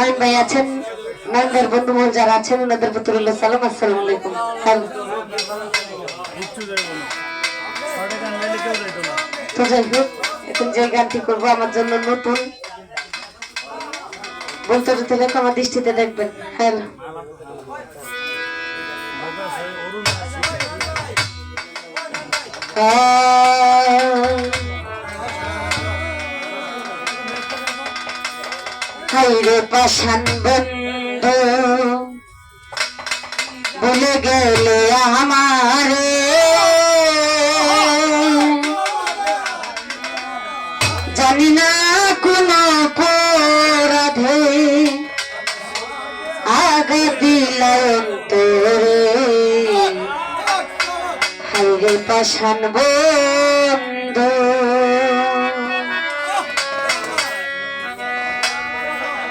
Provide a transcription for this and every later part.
নয়ন ভাই আছেন নয়নদের বন্ধু মহল যারা আছেন, ওনাদের প্রতি রইল সালাম, আসসালামু আলাইকুম। না তো যাই হোক, এখন যে গানটি করব আমার জন্য নতুন, বলতে যদি লেখা আমার দৃষ্টিতে দেখবেন। হ্যালো অরুণ হাইরে পাশান বন্ধু। ভুলে গেলে আমারে। জানি না কোন অপরাধে আগে দিলাম তোরে। হাইরে পাশান বন্ধু।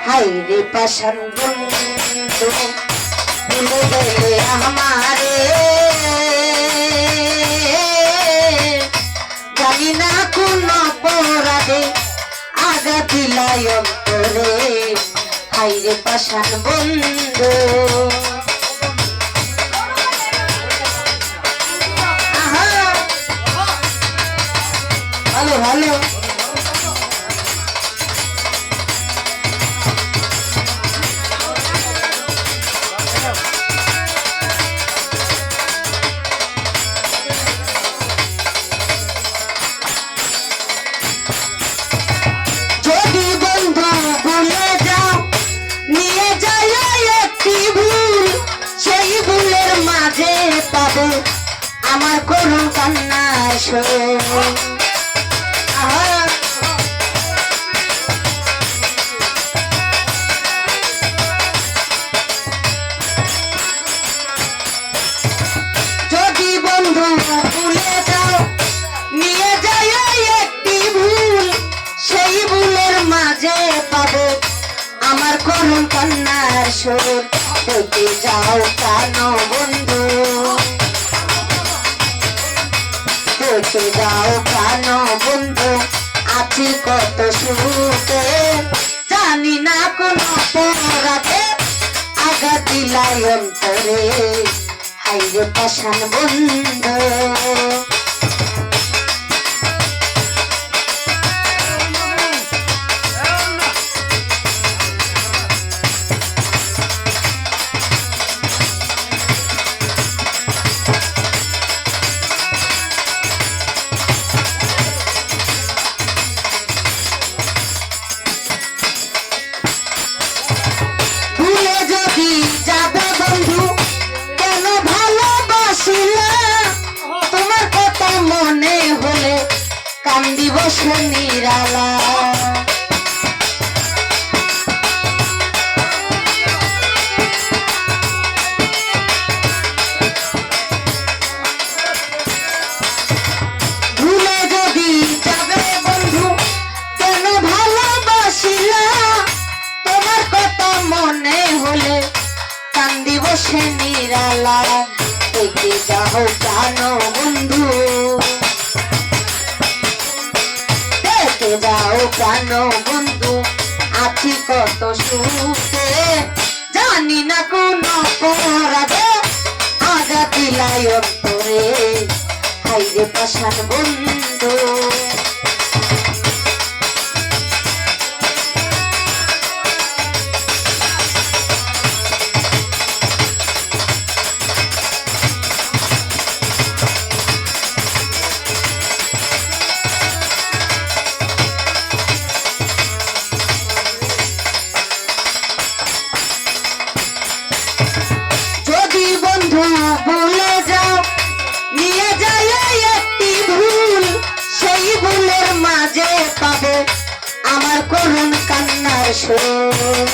হাইরে পাশান বন্ধু, ভুলে গেলে আমারে। জানি না কোন অপরাধে আগা দিলাই অন্তরে। হাইরে পাশান বন্ধু। পাবে আমার কোন কান্না যাও, নিয়ে যায় একটি ভুল মাঝে পাবো। আমার করুণ কান্নার সুর দেখে যাও প্রাণ বন্ধু? দেখে দাও প্রাণ বন্ধু? আছি কত সুখে? জানি না কোন অপরাধে আগা দিলাই অন্তরে। হাইরে পাশান বন্ধু। হলে কান্দি বসে নিরালা। দেখে যাও জানো বন্ধু। দেখে কেন বন্ধু, আছি কত সুখে। জানি না কোন অপরাধে আগা দিলাই অন্তরে। হাইরে পাশান বন্ধু নিয়ে যায় একটি ভুল সেই ভুলের মাঝে পাবে আমার করুণ কান্নার সুর।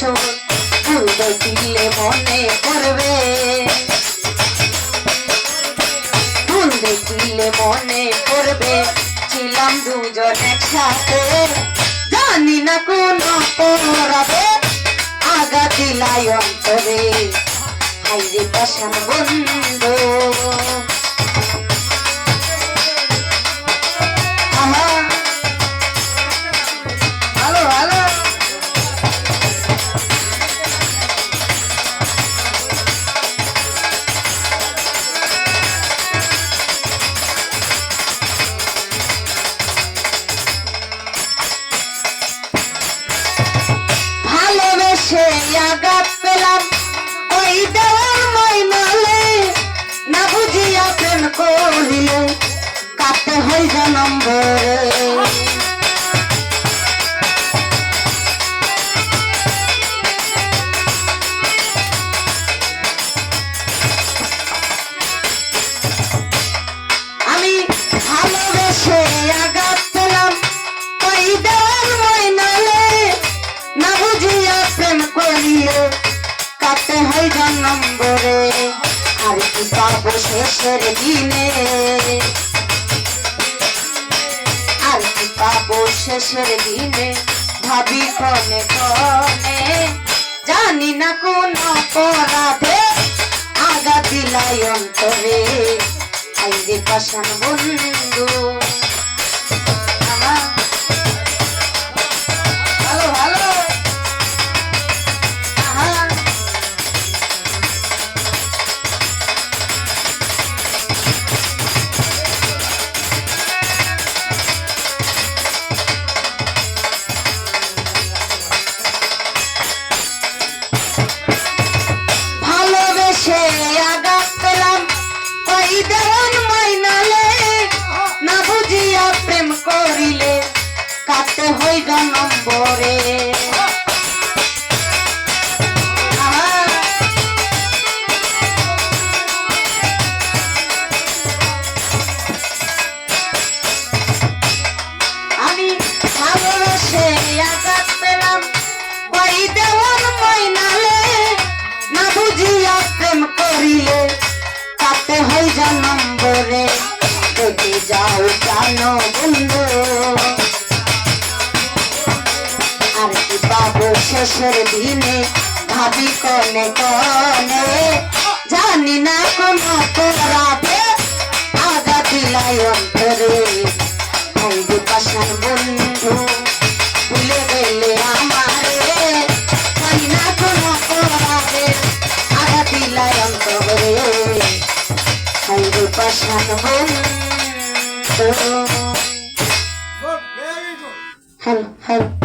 কান্না সুর ভুল মনে করবে। ভুল দেখিলে দিলে মনে পড়বে ছিলাম দুজন একসাথে। জানি না কোন অপরাধে আগা দিলাই অন্তরে। হাইরে পাশান বন্ধু। করিলে কাটতে হই জনম ভরে আমি ভালোবেসে আঘাত পেলাম আর কি পাবো শেষের দিনে? আর কি পাবো শেষের দিনে? ভাবি কনে কনে, জানি না কোন অপরাধে আগা দিলাই অন্তরে। আইরে পাশান বন্ধু। কাটতে হই নম্বরে। আমি ভালোবেসে আঘাত পেলাম, ওই দেওয়ান মাইনালে না বুঝিয়া প্রেম করিলে, তাতে হই জন্মরে দেখে যাও জানো বন্ধু। শেষের দিনে ভাবি কনে কনে জানি না কোন অপরাধে আগা দিলাই অন্তরে হইবে পাশান বন্ধু ভুলে গেলে আমারে। জানি না কোন অপরাধে আগা দিলাই অন্তরে। হইবে পাশান বন্ধু। Hello hello.